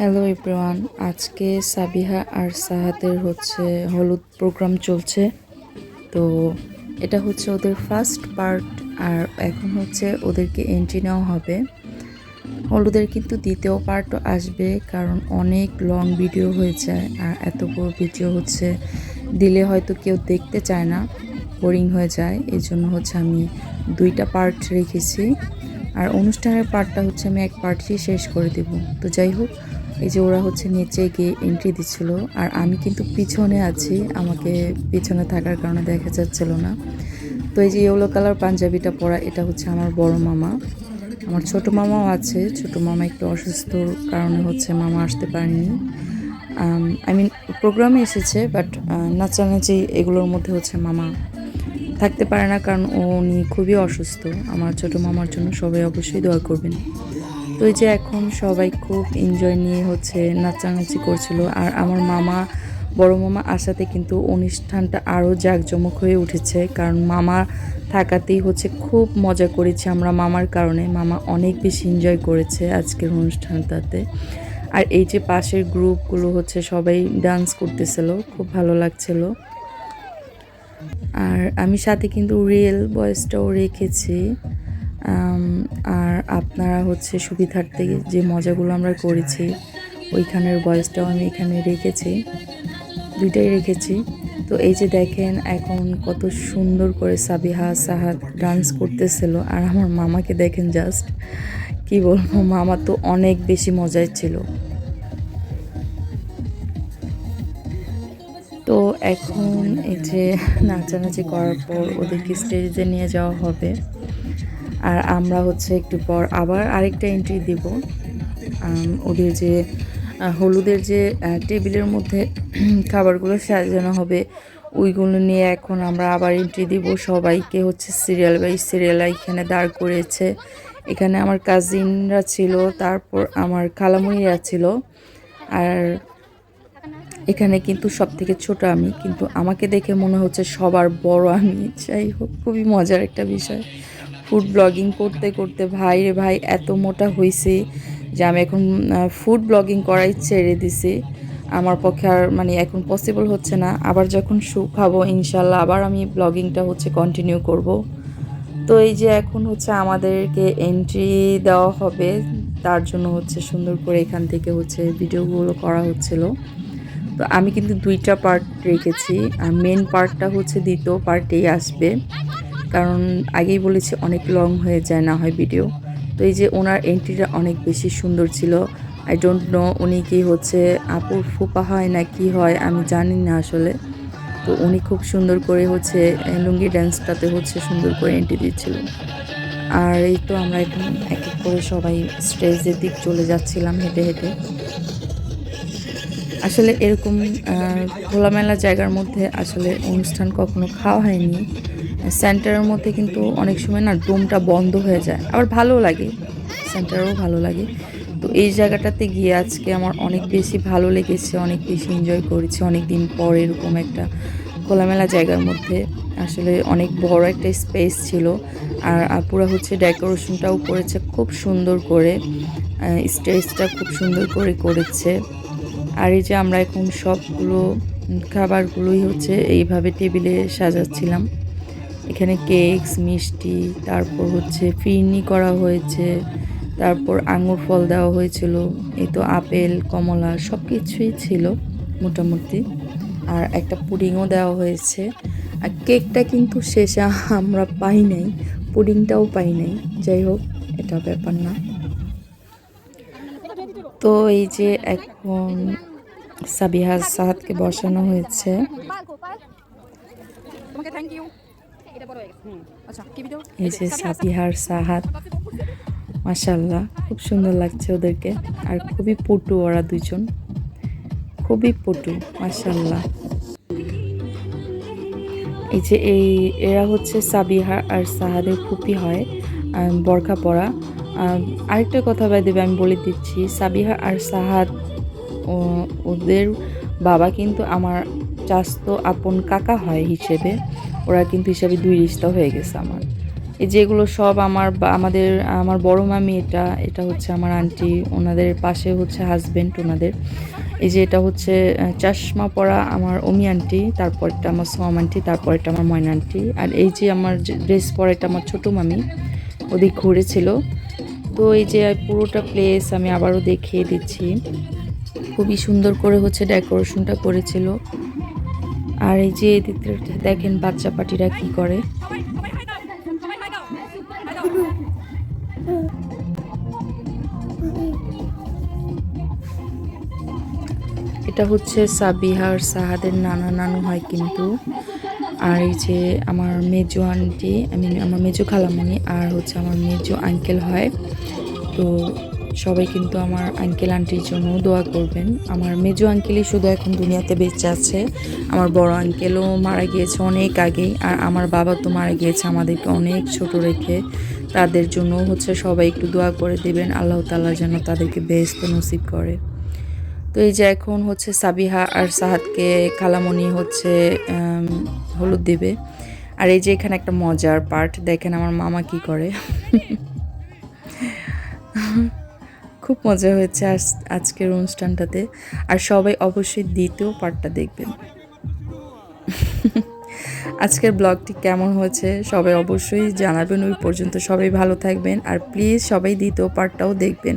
Hello everyone আজকে সাবিহা আর সাহাতের হচ্ছে হলুদ প্রোগ্রাম চলছে। তো এটা হচ্ছে ওদের ফার্স্ট পার্ট আর এখন হচ্ছে ওদেরকে এন্ট্রি নেওয়া হবে। হলুদের কিন্তু দ্বিতীয় পার্টও আসবে কারণ অনেক লং ভিডিও হয়ে যায় আর এত বড় ভিডিও হচ্ছে, দিলে হয়তো কেউ দেখতে চায় না বোরিং হয়ে যায়। এই জন্য হচ্ছে আমি দুইটা পার্ট রেখেছি। আর অনুষ্ঠানের পার্টটা হচ্ছে আমি এক পার্টই শেষ করে দেব। তো যাই হোক এই যে ওরা হচ্ছে নিচে গিয়ে এন্ট্রি দিচ্ছিল, আর আমি কিন্তু পিছনে আছি, আমাকে পিছনে থাকার কারণে দেখা যাচ্ছিল না। তো এই যে ইয়েলো কালার পাঞ্জাবিটা পরা, এটা হচ্ছে আমার বড় মামা। আমার ছোট মামাও আছে, ছোট মামা একটু অসুস্থর কারণে হচ্ছে মামা আসতে পারেনি। আই মিন প্রোগ্রামে এসেছে বাট নাচানাচি এগুলোর মধ্যে হচ্ছে মামা থাকতে পারে না, কারণ উনি খুবই অসুস্থ। আমার ছোট মামার জন্য সবাই অবশ্যই দোয়া করবেন। তো এই যে এখন সবাই খুব এনজয় নিয়ে হচ্ছে নাচানাচি করছিল। আর আমার মামা, বড় মামা আসাতে কিন্তু অনুষ্ঠানটা আরও জাঁকজমক হয়ে উঠেছে। কারণ মামা থাকাতেই হচ্ছে খুব মজা করেছি আমরা মামার কারণে। মামা অনেক বেশি এনজয় করেছে আজকের অনুষ্ঠানটাতে। আর এই যে পাশের গ্রুপগুলো হচ্ছে সবাই ডান্স করতেছিল, খুব ভালো লাগছিল। আর আমি সাথে কিন্তু রিয়েল ভয়েসটাও রেখেছি। আর আপনারা হচ্ছে সুবিধার্থে যে মজাগুলো আমরা করেছি, ওইখানের ভয়েসটাও আমি এখানে রেখেছি, দুইটাই রেখেছি। তো এই যে দেখেন এখন কত সুন্দর করে সাবিহা সাহাদ ডান্স করতেছিল, আর আমার মামাকে দেখেন জাস্ট কি বলব, মামা তো অনেক বেশি মজায় ছিল। তো এখন এই যে নাচানাচি করার পর ওদেরকে স্টেজে নিয়ে যাওয়া হবে। আর আমরা হচ্ছে একটু পর আবার আরেকটা এন্ট্রি দিব। ওদের যে হলুদের যে টেবিলের মধ্যে খাবারগুলো সাজানো হবে, ওইগুলো নিয়ে এখন আমরা আবার এন্ট্রি দিব। সবাইকে হচ্ছে সিরিয়াল বাই সিরিয়াল এখানে দাঁড় করেছে এখানে আমার কাজিনরা ছিল, তারপর আমার খালামুনিরা ছিল। আর এখানে কিন্তু সব থেকে ছোট আমি, কিন্তু আমাকে দেখে মনে হচ্ছে সবার বড় আমি। যাই হোক, খুবই মজার একটা বিষয়। ফুড ব্লগিং করতে করতে, ভাই রে ভাই, এত মোটা হয়েছে যে আমি এখন ফুড ব্লগিং করাই ছেড়ে দিছি। আমার পক্ষে আর মানে এখন পসিবল হচ্ছে না। আবার যখন খাব ইনশাল্লাহ আবার আমি ব্লগিংটা হচ্ছে কন্টিনিউ করব। তো এই যে এখন হচ্ছে আমাদেরকে এন্ট্রি দেওয়া হবে, তার জন্য হচ্ছে সুন্দর করে এখান থেকে হচ্ছে ভিডিওগুলো করা হচ্ছিল। তো আমি কিন্তু দুইটা পার্ট রেখেছি। আর মেন পার্টটা হচ্ছে দ্বিতীয় পার্টেই আসবে। কারণ আগেই বলেছি, অনেক লং হয়ে যায়, না হয় ভিডিও তো এই যে ওনার এন্ট্রিটা অনেক বেশি সুন্দর ছিল। আই ডোন্ট নো উনি কি হচ্ছে, আপুর ফুপা হয় না কি হয়, আমি জানি না আসলে। তো উনি খুব সুন্দর করে হচ্ছে, লুঙ্গি ড্যান্সটাতে হচ্ছে সুন্দর করে এন্ট্রি দিচ্ছিল। আর এই তো আমরা এখন এক এক করে সবাই স্টেজের দিক চলে যাচ্ছিলাম হেঁটে হেঁটে। আসলে এরকম খোলামেলা জায়গার মধ্যে আসলে অনুষ্ঠান কখনো খাওয়া হয়নি। সেন্টারের মধ্যে কিন্তু অনেক সময় না ডোমটা বন্ধ হয়ে যায়। আবার ভালো লাগে, সেন্টারও ভালো লাগে। তো এই জায়গাটাতে গিয়ে আজকে আমার অনেক বেশি ভালো লেগেছে, অনেক বেশি এনজয় করেছি। অনেক দিন পর এরকম একটা খোলামেলা জায়গার মধ্যে আসলে অনেক বড় একটা স্পেস ছিল। আর আপুরা হচ্ছে ডেকোরেশনটাও করেছে খুব সুন্দর করে স্টেজটা খুব সুন্দর করে করেছে। আর এই যে আমরা এখন সবগুলো খাবারগুলোই হচ্ছে এইভাবে টেবিলে সাজাচ্ছিলাম। এখানে কেকস মিষ্টি, তারপর হচ্ছে ফিরনি করা হয়েছে, তারপর আঙুর ফল দেওয়া হয়েছিল এই তো আপেল, কমলা সব কিছুই ছিল মোটামুটি, আর একটা পুডিংও দেওয়া হয়েছে, আর কেকটা কিন্তু শেষে আমরা পাই নাই, পুডিংটাও পাই নাই, যাই হোক, এটা ব্যাপার না। তো এই যে এখন সাবিহা সাহাদকে বসানো হয়েছে। থ্যাংক ইউ এই যে সাবিহার সাহাদ। মাসাল্লাহ খুব সুন্দর লাগছে ওদেরকে। আর খুবই পটু ওরা দুজন খুবই পটু মাসাল্লাহ এই যে এই এরা হচ্ছে সাবিহা আর সাহাদের ফুপি হয় বরখা পরা। আরেকটা কথা বাই দেবে আমি বলে দিচ্ছি সাবিহা আর সাহাদ ওদের বাবা কিন্তু আমার চাস্তো আপন কাকা হয় হিসেবে। ওরা কিন্তু হিসাবে দুই রিস্তা হয়ে গেছে আমার। এই যেগুলো সব আমার আমাদের, আমার বড় মামি এটা এটা হচ্ছে আমার আন্টি, ওনাদের পাশে হচ্ছে হাজবেন্ড ওনাদের। এই যে এটা হচ্ছে চশমা পরা আমার অমি আন্টি, তারপরটা আমার সোয়াম আন্টি, তারপরটা আমার ময়না আন্টি। আর এই যে আমার ড্রেস পরা এটা আমার ছোটো মামি ওদিক ঘুরেছিল তো এই যে পুরোটা প্লেস আমি আবারও দেখিয়ে দিচ্ছি। খুবই সুন্দর করে হচ্ছে ডেকোরেশনটা করেছিল। আর এই যে এদিকে দেখেন বাচ্চা পাটিরা কি করে। এটা হচ্ছে সাবিহার সাহাদের নানা নানু হয় কিন্তু। আর এই যে আমার মেজো আন্টি, আমি, আমার মেজো খালামণি আর হচ্ছে আমার মেজো আঙ্কেল হয়। তো সবাই কিন্তু আমার আঙ্কেল আন্টির জন্য দোয়া করবেন। আমার মেজো আঙ্কেলই শুধু এখন দুনিয়াতে বেঁচে আছে। আমার বড় আঙ্কেলও মারা গিয়েছে অনেক আগেই আর আমার বাবা তো মারা গিয়েছে আমাদেরকে অনেক ছোট রেখে। তাদের জন্য হচ্ছে সবাই একটু দোয়া করে দেবেন, আল্লাহ তাআলা যেন তাদেরকে বেহেস্ত নসিব করে। তো এই যে এখন হচ্ছে সাবিহা আর সাহাদকে খালামণি হচ্ছে হলুদ দেবে। আর এই যে এখানে একটা মজার পার্ট দেখেন আমার মামা কি করে। খুব মজা হয়েছে আজ, আজকের অনুষ্ঠানটাতে। আর সবাই অবশ্যই দ্বিতীয় পার্টটা দেখবেন। আজকের ব্লগটি কেমন হয়েছে সবাই অবশ্যই জানাবেন। ওই পর্যন্ত সবাই ভালো থাকবেন। আর প্লিজ সবাই দ্বিতীয় পার্টটাও দেখবেন।